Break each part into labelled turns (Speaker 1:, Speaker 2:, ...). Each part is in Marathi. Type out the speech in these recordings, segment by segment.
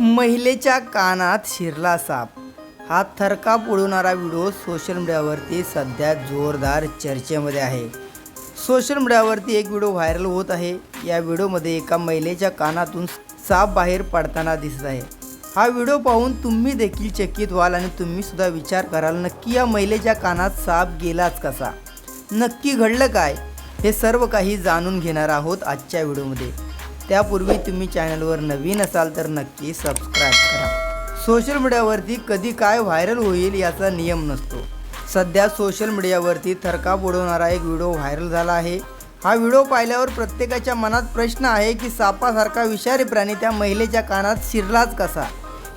Speaker 1: महिलेच्या कानात शिरला साप. हा थरकाप उडवणारा व्हिडिओ सोशल मीडियावरती सध्या जोरदार चर्चेमध्ये आहे. सोशल मीडियावरती एक व्हिडिओ व्हायरल होत आहे. या व्हिडिओमध्ये एका महिलेच्या कानातून साप बाहेर पडताना दिसत आहे. हा व्हिडिओ पाहून तुम्ही देखील चकित व्हाल आणि तुम्ही सुद्धा विचार कराल नक्की या महिलेच्या कानात साप गेलाच कसा? नक्की घडलं काय? हे सर्व काही जाणून घेणार आहोत आजच्या व्हिडिओमध्ये. त्यापूर्वी तुम्ही चॅनलवर नवीन असाल तर नक्की सबस्क्राईब करा. सोशल मीडियावरती कधी काय व्हायरल होईल याचा नियम नसतो. सध्या सोशल मीडियावरती थरकाप उडवणारा एक व्हिडिओ व्हायरल झाला आहे. हा व्हिडिओ पाहिल्यावर प्रत्येकाच्या मनात प्रश्न आहे की सापासारखा विषारी प्राणी त्या महिलेच्या कानात शिरलाच कसा?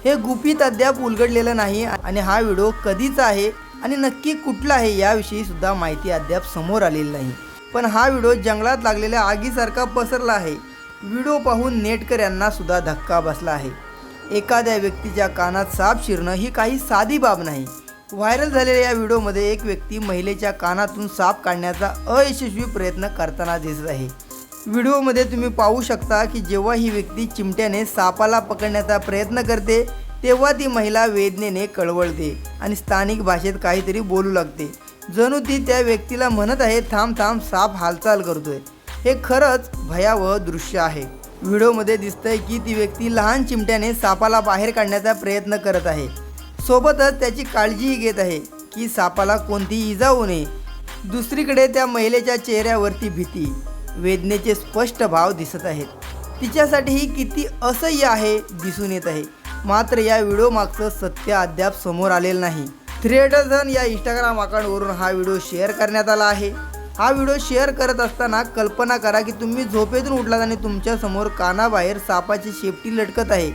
Speaker 1: हे गुपित अद्याप उलगडलेलं नाही आणि हा व्हिडिओ कधीचा आहे आणि नक्की कुठला आहे याविषयी सुद्धा माहिती अद्याप समोर आलेली नाही. पण हा व्हिडिओ जंगलात लागलेल्या आगीसारखा पसरला आहे. व्हिडिओ पाहून नेटकऱ्यांना सुद्धा धक्का बसला आहे. एखाद्या व्यक्तीच्या कानात साप शिरणं ही काही साधी बाब नाही. व्हायरल झालेल्या या व्हिडिओमध्ये एक व्यक्ती महिलेच्या कानातून साप काढण्याचा अयशस्वी प्रयत्न करताना दिसत आहे. व्हिडिओमध्ये तुम्ही पाहू शकता की जेव्हा ही व्यक्ती चिमट्याने सापाला पकडण्याचा प्रयत्न करते तेव्हा ती महिला वेदनेने कळवळते आणि स्थानिक भाषेत काहीतरी बोलू लागते. जणू ती त्या व्यक्तीला म्हणत आहे थांब थांब साप हालचाल करतोय. हे खरंच भयावह दृश्य आहे. व्हिडिओमध्ये दिसतंय की ती व्यक्ती लहान चिमट्याने सापाला बाहेर काढण्याचा प्रयत्न करत आहे. सोबतच त्याची काळजीही घेत आहे की सापाला कोणतीही इजा होऊ नये. दुसरीकडे त्या महिलेच्या चेहऱ्यावरती भीती वेदनेचे स्पष्ट भाव दिसत आहेत. तिच्यासाठी ही किती असह्य आहे दिसून येत आहे. मात्र या व्हिडिओ मागचं सत्य अद्याप समोर आलेलं नाही. थ्रिएटरझन या इंस्टाग्राम अकाउंटवरून हा व्हिडिओ शेअर करण्यात आला आहे. हा व्हिडिओ शेअर करत असताना कल्पना करा की तुम्ही झोपेतून उठलात आणि तुमच्यासमोर कानाबाहेर सापाची शेपटी लटकत आहे.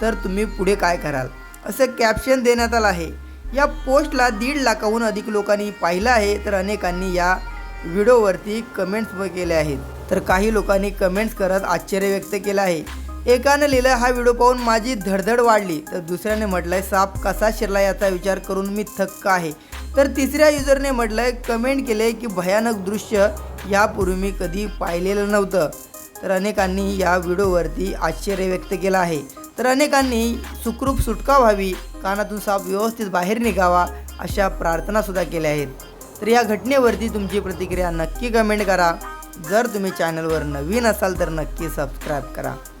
Speaker 1: तर तुम्ही पुढे काय कराल? असं कॅप्शन देण्यात आलं आहे. या पोस्टला दीड लाखाहून अधिक लोकांनी पाहिलं आहे. तर अनेकांनी या व्हिडिओवरती कमेंट्स केले आहेत. तर काही लोकांनी कमेंट्स करत आश्चर्य व्यक्त केलं आहे. एकानं लिहिलं हा व्हिडिओ पाहून माझी धडधड वाढली. तर दुसऱ्याने म्हटलंय साप कसा शिरला याचा विचार करून मी थक्क आहे. तर तिसऱ्या युजरने म्हटलंय कमेंट केले की भयानक दृश्य यापूर्वी मी कधी पाहिलेलं नव्हतं. तर अनेकांनी या व्हिडिओवरती आश्चर्य व्यक्त केलं आहे. तर अनेकांनी सुखरूप सुटका व्हावी कानातून साप व्यवस्थित बाहेर निघावा अशा प्रार्थनासुद्धा केल्या आहेत. तर या घटनेवरती तुमची प्रतिक्रिया नक्की कमेंट करा. जर तुम्ही चॅनलवर नवीन असाल तर नक्की सबस्क्राईब करा.